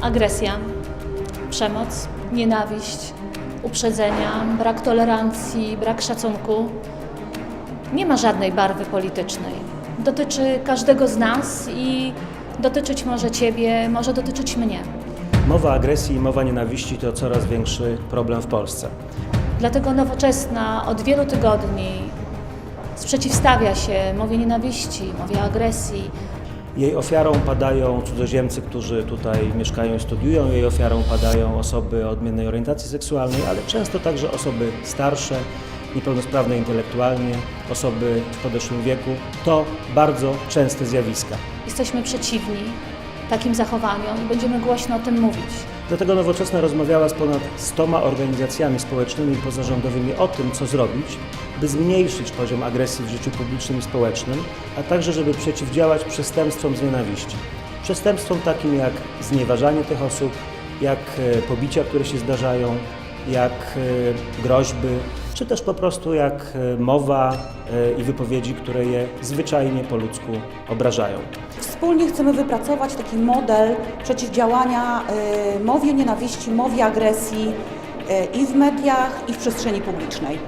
agresja, przemoc, nienawiść, uprzedzenia, brak tolerancji, brak szacunku nie ma żadnej barwy politycznej. Dotyczy każdego z nas i dotyczyć może Ciebie, może dotyczyć mnie. Mowa agresji i mowa nienawiści to coraz większy problem w Polsce. Dlatego Nowoczesna od wielu tygodni sprzeciwstawia się mowie nienawiści, mowie agresji, Jej ofiarą padają cudzoziemcy, którzy tutaj mieszkają i studiują. Jej ofiarą padają osoby o odmiennej orientacji seksualnej, ale często także osoby starsze, niepełnosprawne intelektualnie, osoby w podeszłym wieku. To bardzo częste zjawiska. Jesteśmy przeciwni takim zachowaniom i będziemy głośno o tym mówić. Dlatego Nowoczesna rozmawiała z ponad 100 organizacjami społecznymi i pozarządowymi o tym, co zrobić, by zmniejszyć poziom agresji w życiu publicznym i społecznym, a także żeby przeciwdziałać przestępstwom z nienawiści. Przestępstwom takim jak znieważanie tych osób, jak e, pobicia, które się zdarzają, jak e, groźby, czy też po prostu jak e, mowa i wypowiedzi, które je zwyczajnie po ludzku obrażają. Wspólnie chcemy wypracować taki model przeciwdziałania y, mowie nienawiści, mowie agresji y, i w mediach, i w przestrzeni publicznej.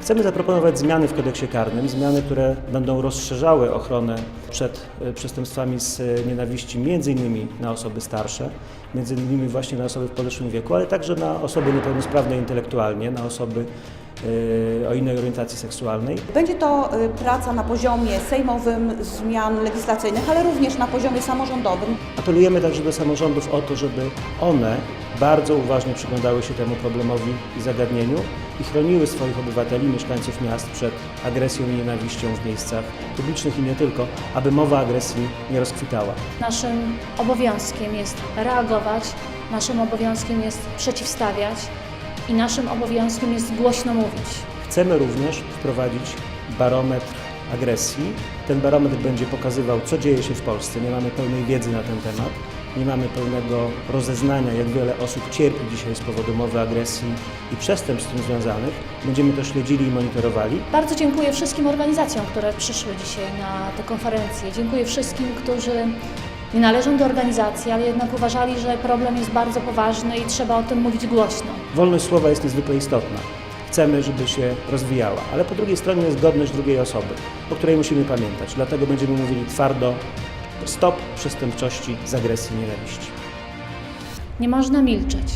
Chcemy zaproponować zmiany w kodeksie karnym, zmiany, które będą rozszerzały ochronę przed e, przestępstwami z nienawiści między innymi na osoby starsze, między innymi właśnie na osoby w podeszłym wieku, ale także na osoby niepełnosprawne intelektualnie, na osoby o innej orientacji seksualnej. Będzie to y, praca na poziomie sejmowym, zmian legislacyjnych, ale również na poziomie samorządowym. Apelujemy także do samorządów o to, żeby one bardzo uważnie przyglądały się temu problemowi i zagadnieniu i chroniły swoich obywateli, mieszkańców miast przed agresją i nienawiścią w miejscach publicznych i nie tylko, aby mowa agresji nie rozkwitała. Naszym obowiązkiem jest reagować, naszym obowiązkiem jest przeciwstawiać i naszym obowiązkiem jest głośno mówić. Chcemy również wprowadzić barometr agresji. Ten barometr będzie pokazywał, co dzieje się w Polsce. Nie mamy pełnej wiedzy na ten temat, nie mamy pełnego rozeznania, jak wiele osób cierpi dzisiaj z powodu mowy agresji i przestępstw z tym związanych. Będziemy to śledzili i monitorowali. Bardzo dziękuję wszystkim organizacjom, które przyszły dzisiaj na tę konferencję. Dziękuję wszystkim, którzy nie należą do organizacji, ale jednak uważali, że problem jest bardzo poważny i trzeba o tym mówić głośno. Wolność słowa jest niezwykle istotna. Chcemy, żeby się rozwijała, ale po drugiej stronie jest godność drugiej osoby, o której musimy pamiętać. Dlatego będziemy mówili twardo stop przestępczości z agresji i nienawiści. Nie można milczeć.